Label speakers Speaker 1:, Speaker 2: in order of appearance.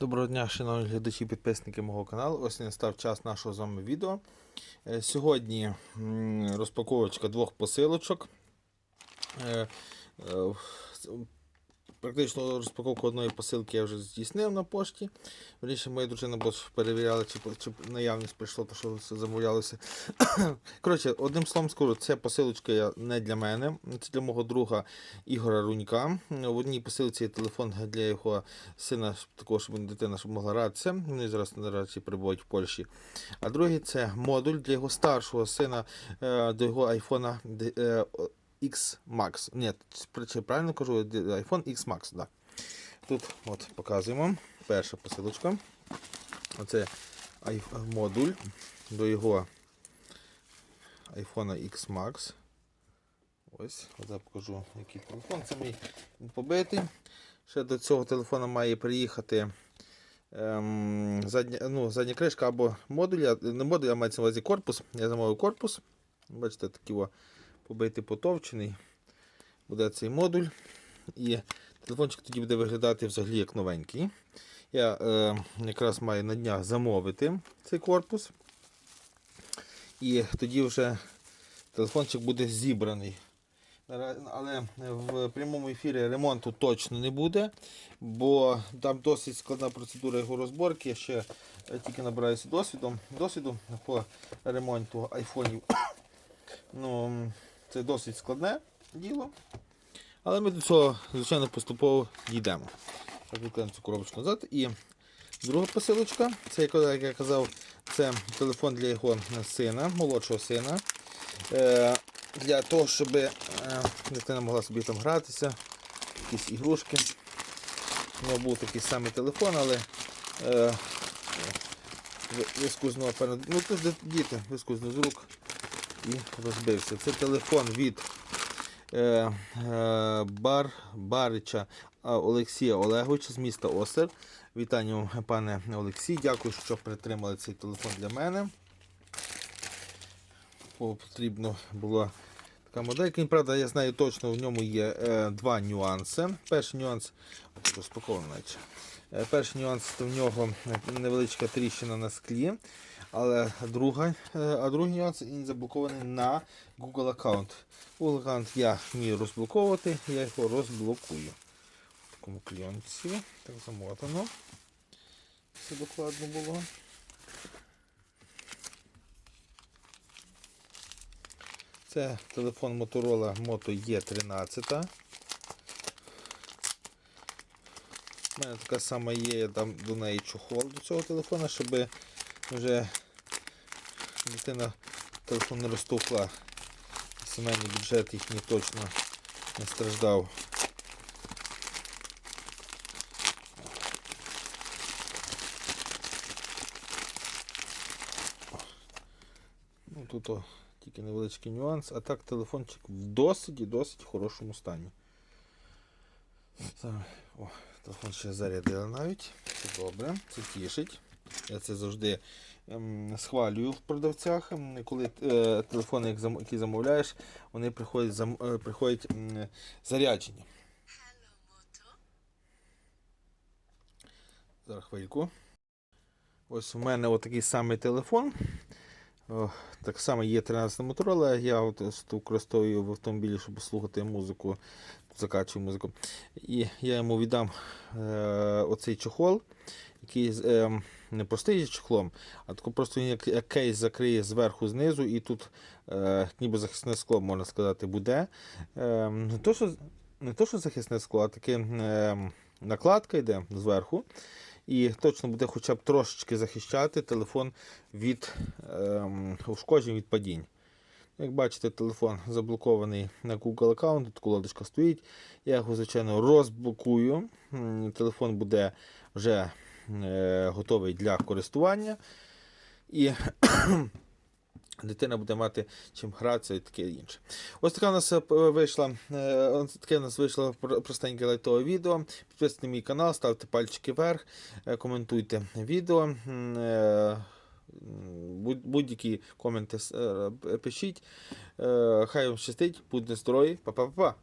Speaker 1: Доброго дня, шановні глядачі підписники мого каналу. Ось настав час нашого з вами відео. Е, Сьогодні розпаковочка двох посилочок. Практично розпаковку одної посилки я вже здійснив на пошті. Вірніше, моя дружина перевіряла, чи, чи наявність прийшло, то що все замовлялося. Коротше, одним словом скажу, ця посилочка не для мене, це для мого друга Ігора Рунька. В одній посилці є телефон для його сина, такого, щоб дитина щоб могла гратися. Вони зараз наразі перебувають в Польщі. А другий це модуль для його старшого сина е, до його айфона е, X Max. Ні, чи- правильно кажу, iPhone X Max, да. Тут от показуємо. Перша посилочка. Оце модуль до його iPhone X Max. Ось, я покажу, який телефон. Це мій побитий. Ще до цього телефона має приїхати ем, задня, ну, задня кришка або модуль, не модуль, а мається на увазі корпус. Я замовив корпус. Бачите, такий о, побитий потовчений. Буде цей модуль. І телефончик тоді буде виглядати взагалі як новенький. Я е, якраз маю на днях замовити цей корпус. І тоді вже телефончик буде зібраний. Але в прямому ефірі ремонту точно не буде, бо там досить складна процедура його розборки. Я ще е, тільки набираюся досвідом, досвіду по ремонту айфонів. Ну, це досить складне діло. Але ми до цього, звичайно, поступово дійдемо. Викладемо цю коробочку назад. І друга посилочка, це, як я казав, це телефон для його сина, молодшого сина. Е, для того, щоб е, дитина могла собі там гратися, якісь ігрушки. У нього був такий самий телефон, але е, ви- вискузнув, певно, ну діти вискузнув з рук і розбився. Це телефон від е, е, Бар, Барича Олексія Олеговича з міста Осер. Вітання, пане Олексій. Дякую, що притримали цей телефон для мене. Бо Потрібно було така моделька. Правда, я знаю точно, в ньому є е, два нюанси. Перший нюанс розпаковано. Е, перший нюанс то в нього невеличка тріщина на склі. Але друга, е, а другий нюанс він заблокований на Google аккаунт. Google аккаунт я вмію розблоковувати, я його розблокую. В такому кліонці. Так замотано. Все докладно було. Це телефон Motorola Moto E13. У мене така сама є, я дам до неї чохол до цього телефона, щоб вже дитина телефон не розтовкла. Сімейний бюджет їхній точно не страждав. Ну, тут о, тільки невеличкий нюанс, а так телефончик в досить і досить хорошому стані. О, телефон ще зарядили навіть. Це добре, це тішить. Я це завжди ем, схвалюю в продавцях. Ем, Коли е, телефони, які замовляєш, вони приходять, е, приходять заряджені. Зараз хвильку. Ось у мене отакий самий телефон. Так само є 13 Motorola. Я от використовую в автомобілі, щоб слухати музику, закачую музику. І я йому віддам е, оцей чохол, з- е, не простий з чохлом, а тако просто як, як кейс закриє зверху знизу, і тут е, ніби захисне скло, можна сказати, буде. Е, не, то, що, не то, що захисне скло, а таке е, накладка йде зверху. І точно буде хоча б трошечки захищати телефон від ем, ушкоджень від падінь. Як бачите, телефон заблокований на Google аккаунт, тут колодочка стоїть. Я його, звичайно, розблокую. Телефон буде вже е, готовий для користування. І дитина буде мати чим гратися і таке інше. Ось така у нас е, вийшла, е, таке у нас вийшло простеньке лайтове відео. Підписуйтесь на мій канал, ставте пальчики вверх, е, коментуйте відео. Е, Будь-які коменти е, пишіть. Е, Хай вам щастить, будьте здорові, па-па-па.